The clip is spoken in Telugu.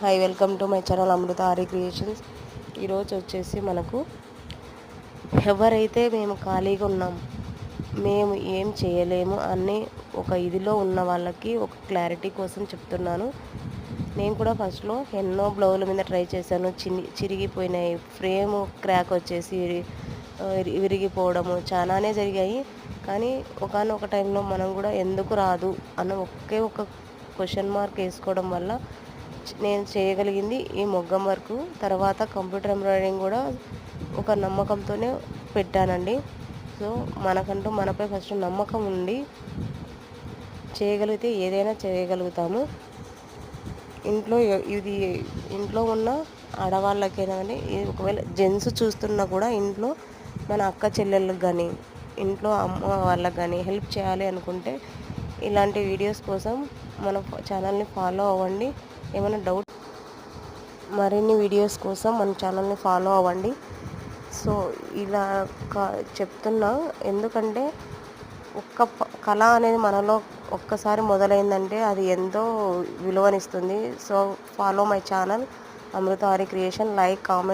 Hi welcome to my channel Amrutha Aari creations ఈరోజు వచ్చేసి మనకు ఎవరైతే మేము ఖాళీగా ఉన్నాం మేము ఏం చేయలేము అని ఒక ఇదిలో ఉన్న వాళ్ళకి ఒక క్లారిటీ కోసం చెప్తున్నాను. నేను కూడా ఫస్ట్లో ఎన్నో బ్లౌజుల మీద ట్రై చేశాను. చిని చిరిగిపోయినాయి. ఫ్రేమ్ క్రాక్ వచ్చేసి విరిగిపోవడము చాలానే జరిగాయి. కానీ ఒకనొక టైంలో మనం కూడా ఎందుకు రాదు అన్న ఒకే ఒక క్వశ్చన్ మార్క్ వేసుకోవడం వల్ల నేను చేయగలిగింది ఈ మొగ్గం వర్క్. తర్వాత కంప్యూటర్ ఎంబ్రాయిడింగ్ కూడా ఒక నమ్మకంతోనే పెట్టానండి. సో మనకంటూ మనపై ఫస్ట్ నమ్మకం ఉండి చేయగలిగితే ఏదైనా చేయగలుగుతాము. ఇంట్లో ఇది ఇంట్లో ఉన్న ఆడవాళ్ళకైనా కానీ ఒకవేళ జెంట్స్ చూస్తున్నా కూడా ఇంట్లో మన అక్క చెల్లెళ్ళకి కానీ ఇంట్లో అమ్మ వాళ్ళకి కానీ హెల్ప్ చేయాలి అనుకుంటే ఇలాంటి వీడియోస్ కోసం మన ఛానల్ని ఫాలో అవ్వండి. ఏమైనా డౌట్ మరిన్ని వీడియోస్ కోసం మన ఛానల్ని ఫాలో అవ్వండి. సో ఇలా చెప్తున్నా. ఎందుకంటే ఒక్క కళ అనేది మనలో ఒక్కసారి మొదలైందంటే అది ఎంతో విలువనిస్తుంది. So follow my channel Amrutha Hari creation. Like comment